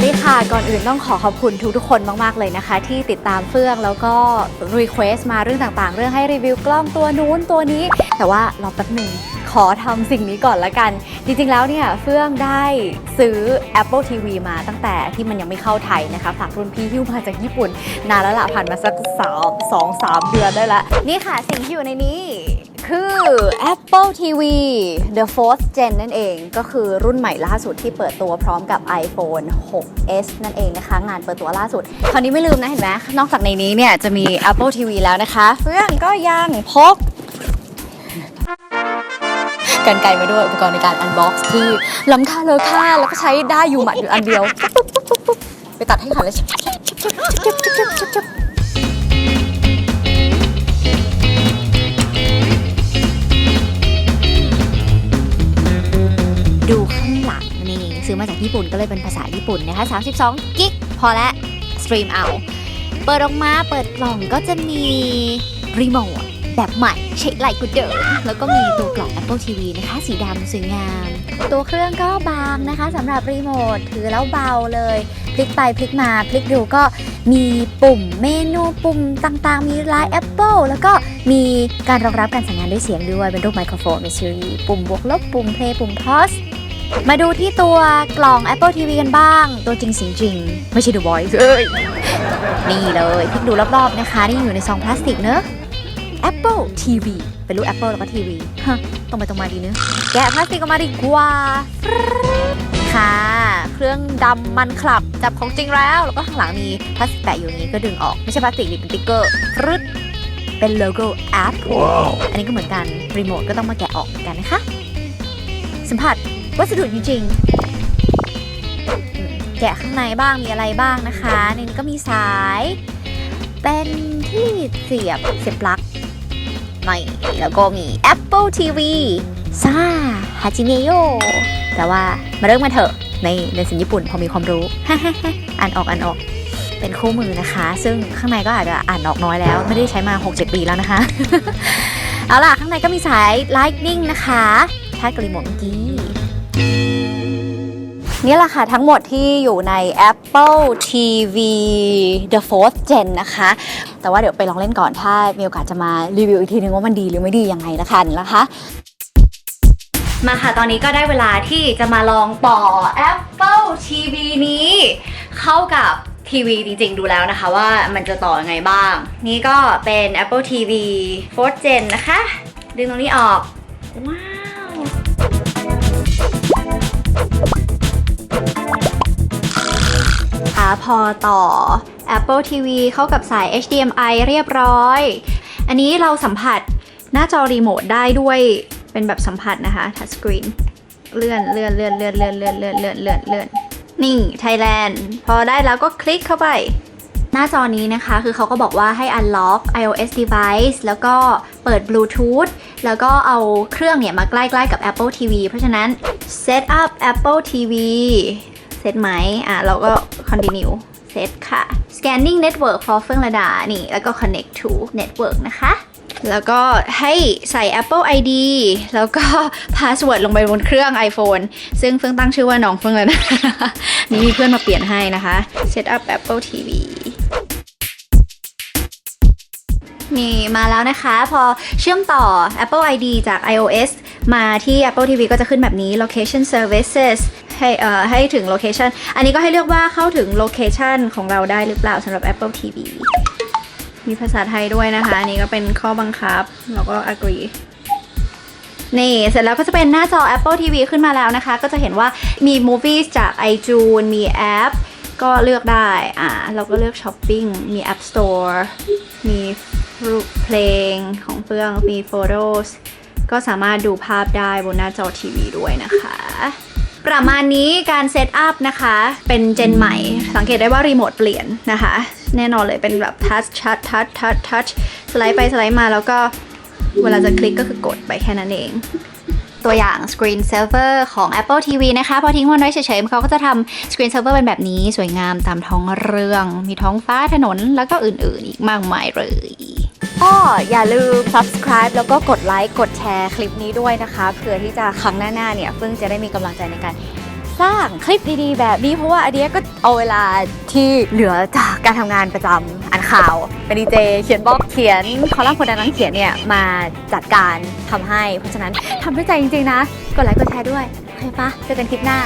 วัสดีค่ะ ก่อนอื่นต้องขอขอบคุณทุกๆคนมาก ๆ เลยนะคะ ที่ติดตามเฟื่องแล้วก็รีเควสมาเรื่องต่างๆ เรื่องให้รีวิวกล้องตัวนู้นตัวนี้ แต่ว่ารอแป๊บหนึ่งขอทำสิ่งนี้ก่อนละกัน จริง ๆ แล้วเนี่ย เฟื่องได้ซื้อ Apple TV มาตั้งแต่ที่มันยังไม่เข้าไทยนะคะ ฝากรุ่นพี่ฮิ้วมาจากญี่ปุ่น นานแล้วล่ะผ่านมาสักสามสองสามเดือนได้ละ นี่ค่ะสิ่งที่อยู่ในนี้ คือ Apple TV The Fourth Gen นั่นเอง ก็คือรุ่นใหม่ล่าสุดที่เปิดตัวพร้อมกับ iPhone 6s นั่นเองนะคะ งานเปิดตัวล่าสุด คราวนี้ไม่ลืมนะเห็นไหมนอกจากในนี้เนี่ยจะมี Apple TV แล้วนะคะเพื่อนก็ยังพกกันไกลมาด้วยอุปกรณ์ในการ unbox ที่ล้ำค่าเลอค่าแล้วก็ใช้ได้อยู่หมัดอยู่อันเดียว ไปตัดให้ค่ะเลย ดูข้างหลังนี่ซื้อมาจากญี่ปุ่นก็เลยเป็นภาษาญี่ปุ่นนะคะ 32 กิกพอและสตรีมเอา เปิดออกมาเปิดกล่องก็จะมีรีโมทแบบใหม่ใช้ไหลกูเดิมแล้วก็มีตัวกล่อง Apple TV นะคะ สีดำสวยงาม ตัวเครื่องก็บางนะคะสำหรับรีโมทถือแล้วเบาเลย พลิกไปพลิกมาพลิกดูก็มีปุ่มเมนูปุ่มต่างๆ มีลาย Apple แล้วก็มีการรองรับการสั่งงานด้วยเสียงด้วยเป็นรูปไมโครโฟนเป็นซีรีปุ่มบวกลบปุ่ม play ปุ่ม pause มาดูที่ตัวกล่อง Apple TV กันบ้าง ตัวจริงเสียงจริง ไม่ใช่ The Voice เอ้ยนี่เลยพลิกดูรอบๆนะคะ นี่อยู่ในซองพลาสติกเนอะ Apple TV เป็นรูป Apple แล้วก็ทีวีฮะตรงไปตรงมาดีเนอะแกะพลาสติกออกมาดีกว่าฟรึ๊ดค่ะ เครื่องดำมันคลับจับของจริงแล้ว แล้วก็ข้างหลังมีพลาสติกแปะอยู่อย่างนี้ก็ดึงออก ไม่ใช่พลาสติกนี่เป็นติ๊กเกอร์ฟรึ๊ดเป็นโลโก้ Apple อันนี้ก็เหมือนกัน รีโมทก็ต้องมาแกะออกเหมือนกันนะคะ สัมผัส วัสดุจริงๆแกะข้างในบ้างมีอะไรบ้างนะคะในนี้ก็มีสาย เป็นที่เสียบเสียบปลั๊กนี่แล้วก็มี Apple TV ซ่าฮาจิเมโยแต่ว่ามาเริ่มกันเถอะในในสิ่งญี่ปุ่นพอมีความรู้ อ่านออกอ่านออก เป็นคู่มือนะคะ ซึ่งข้างในก็อาจจะอ่านออกน้อยแล้ว ไม่ได้ใช้มา 6-7 ปีแล้วนะคะ เอาล่ะ ข้างในก็มีสาย Lightning นะคะชาร์จกับรีโมทเมื่อกี้ นี่แหละค่ะ ทั้งหมดที่อยู่ใน Apple TV The Fourth Gen นะคะ แต่ว่าเดี๋ยวไปลองเล่นก่อนถ้ามีโอกาสจะมารีวิวอีกทีนึงว่ามันดีหรือไม่ดียังไงละกันนะคะมาค่ะ ตอนนี้ก็ได้เวลาที่จะมาลองต่อ Apple TV นี้ เข้ากับทีวีจริงๆ ดูแล้วนะคะว่ามันจะต่อยังไงบ้าง นี่ก็เป็น Apple TV 4th Gen นะคะ ดึงตรงนี้ออกว้า พอต่อ Apple TV เข้ากับสาย HDMI เรียบร้อย อันนี้เราสัมผัสหน้าจอรีโมทได้ด้วยเป็นแบบสัมผัสนะคะทัชสกรีนเลื่อนเลื่อนเลื่อนเลื่อนเลื่อนเลื่อนเลื่อนเลื่อนเลื่อนเลื่อนนี่ Thailand พอได้แล้วก็คลิกเข้าไป หน้าจอนี้นะคะ คือเขาก็บอกว่าให้ unlock iOS device แล้วก็เปิด Bluetooth แล้วก็เอาเครื่องเนี่ยมาใกล้ๆกับ Apple TV เพราะฉะนั้น set up Apple TV เซตไหมอะเราก็ continue เซตค่ะ scanning network for เฟื่องระดา นี่ แล้วก็ connect to network นะคะ แล้วก็ให้ใส่ Apple ID แล้วก็ password ลงไปบนเครื่อง iPhone ซึ่งเฟื่องตั้งชื่อว่าน้องเฟื่องแล้วนะนี่มีเพื่อนมาเปลี่ยนให้นะคะ set up Apple TV นี่มาแล้วนะคะ พอเชื่อมต่อ Apple ID จาก iOS มาที่ Apple TV ก็จะขึ้นแบบนี้ location services ให้เอ่อให้ถึง location อันนี้ก็ให้เลือกว่าเข้าถึง location ของเราได้หรือเปล่าสำหรับ Apple TV มีภาษาไทยด้วยนะคะ อันนี้ก็เป็นข้อบังคับแล้วก็ agree นี่ เสร็จแล้วก็จะเป็นหน้าจอ Apple TV ขึ้นมาแล้วนะคะ ก็จะเห็นว่ามี movies จาก iTunes มีแอป ก็เลือกได้ อ่า เราก็เลือกช้อปปิ้ง มี App Store มีรูปเพลงของเฟื่อง มี Photos ก็สามารถดูภาพได้บนหน้าจอทีวีด้วยนะคะ ประมาณนี้การเซตอัพนะคะ เป็นเจนใหม่ สังเกตได้ว่ารีโมทเปลี่ยนนะคะ แน่นอนเลยเป็นแบบทัชชัดทัชทัชทัชสไลด์ไปสไลด์มาแล้วก็เวลาจะคลิกก็คือกดไปแค่นั้นเอง ตัวอย่าง Screen Saver ของ Apple TV นะคะ พอทิ้งมันไว้เฉยๆเขาก็จะทำ Screen Saver เป็นแบบนี้สวยงามตามท้องเรื่อง มีท้องฟ้าถนนแล้วก็อื่นๆ อีกมากมายเลย ก็อย่าลืม subscribe แล้วก็กดไลค์กดแชร์คลิปนี้ด้วยนะคะเพื่อที่จะครั้งหน้าๆเนี่ยเพิ่งจะได้มีกำลังใจในการสร้างคลิปดีๆ แบบนี้เพราะว่าอันเนี้ยก็เอาเวลาที่เหลือจากการทำงานประจำอ่านข่าว เป็นดีเจ เขียนบล็อกเขียนคอลัมน์คนดังนั้นเขียนเนี่ยมาจัดการทำให้ เพราะฉะนั้นทำด้วยใจจริงๆนะ กดไลค์กดแชร์ด้วย โอเคปะเจอกันคลิปหน้า